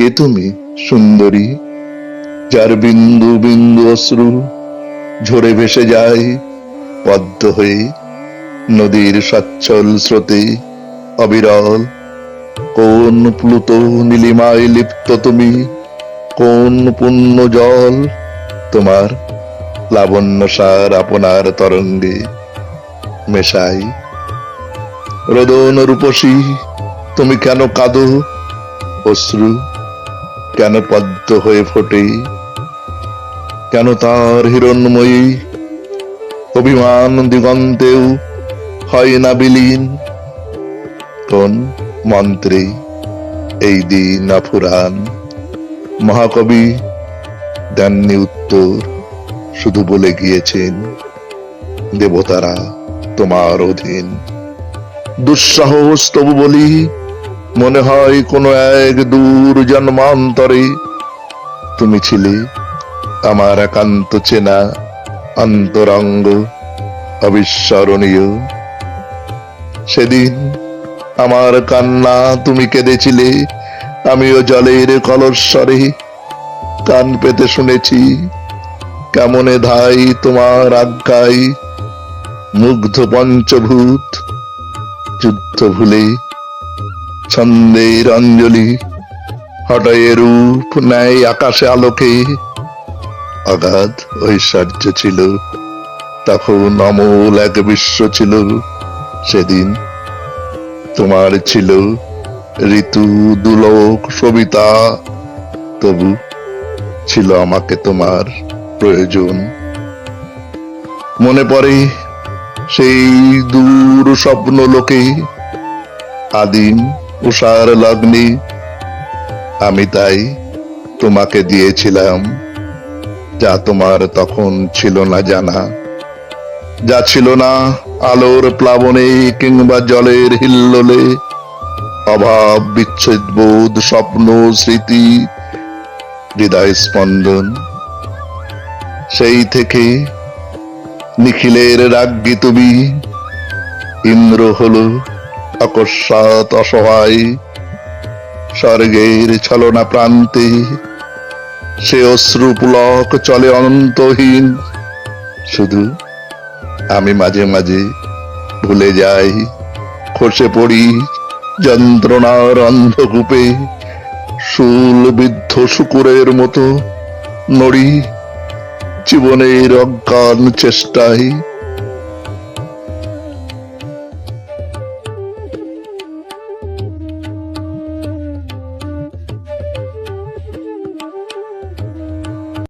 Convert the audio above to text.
কে তুমি, সুন্দরী? যার বিন্দু বিন্দু অশ্রু ঝরে ভেসে যায় পদ্ম হয়ে নদীর সচ্ছল স্রোতে অবিরল। কোন প্লুত নীলিমায় লিপ্ত তুমি? কোন পুণ্য জল তোমার লাবণ্য সার আপনার তরঙ্গে মেশাই রোদন রূপসী, তুমি কেন কাঁদো অশ্রু? কেন পদ্ম হয়ে ফোটে? কেন তার হিরণ্ময়ী? অভিমান দিগন্তেও হয় না বিলীন। কোন মন্ত্রে এই দিন আফুরান মহাকবি দেননি উত্তর, শুধু বলে গিয়েছেন, দেবতারা তোমার অধীন। দুঃসাহস তবু বলি মনে হয় কোনো এক দূর জন্মান্তরে তুমি ছিলে আমার একান্ত চেনা অন্তরঙ্গ অবিস্মরণীয়। সেদিন আমার কান্না তুমি কেঁদেছিলে, আমিও জলের কলস্বরে কান পেতে শুনেছি, কেমনে ধাই তোমার আজ্ঞায় মুগ্ধ পঞ্চভূত যুদ্ধ ভুলে ছন্দের অঞ্জলি হটয়ে রূপ নেয় আকাশে আলোকে। অগাধ ঐশ্বর্য ছিল, তখন অমূল এক বিশ্ব ছিল। সেদিন তোমার ছিল ঋতু দুলোক সবিতা, তবু ছিল আমাকে তোমার প্রয়োজন। মনে পড়ে সেই দূর স্বপ্ন লোকে আদিম উষার লগ্নে। আমি তাই তোমাকে দিয়েছিলাম, যা তোমার তখন ছিল না জানা। যা ছিল না আলোর প্লাবনে কিংবা জলের হিল্লোলে। অভাব, বিচ্ছেদ, বোধ, স্বপ্ন, স্মৃতি হৃদয় স্পন্দন। সেই থেকে নিখিলের রাজ্ঞী তুমি ইন্দ্র হলো। অকস্মাৎ অসহায়, স্বর্গের ছলনা প্রান্তে সে অশ্রু পুলক চলে অনন্তহীন। শুধু আমি মাঝে মাঝে ভুলে যাই, খসে পড়ি যন্ত্রণার অন্ধকূপে, শুল বিদ্ধ শুকুরের মতো নড়ি জীবনের অজ্ঞান চেষ্টায়।